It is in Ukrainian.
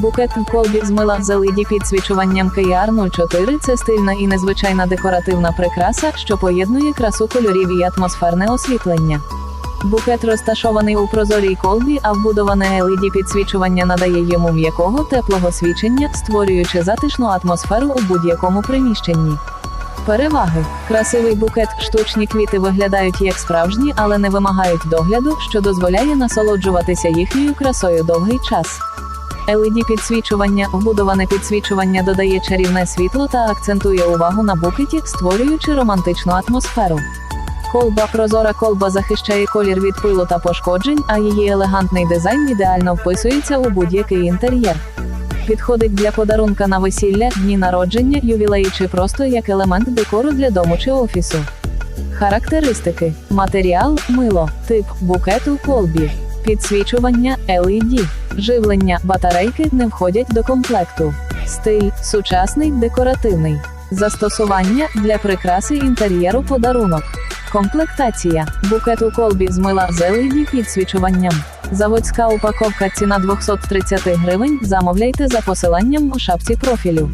Букет в колбі з мила з LED підсвічуванням KR 04 – це стильна і незвичайна декоративна прикраса, що поєднує красу кольорів і атмосферне освітлення. Букет розташований у прозорій колбі, а вбудоване LED підсвічування надає йому м'якого теплого свічення, створюючи затишну атмосферу у будь-якому приміщенні. Переваги: красивий букет, штучні квіти виглядають як справжні, але не вимагають догляду, що дозволяє насолоджуватися їхньою красою довгий час. LED підсвічування, вбудоване підсвічування додає чарівне світло та акцентує увагу на букеті, створюючи романтичну атмосферу. Колба прозора колба захищає колір від пилу та пошкоджень, а її елегантний дизайн ідеально вписується у будь-який інтер'єр. Підходить для подарунка на весілля, дні народження, ювілеї чи просто як елемент декору для дому чи офісу. Характеристики: матеріал мило, тип букету колбі, підсвічування LED, живлення батарейки не входять до комплекту, стиль сучасний декоративний, застосування для прикраси інтер'єру подарунок. Комплектація букет у колбі з мила з LED підсвічуванням. Заводська упаковка ціна 230 гривень. Замовляйте за посиланням у шапці профілю.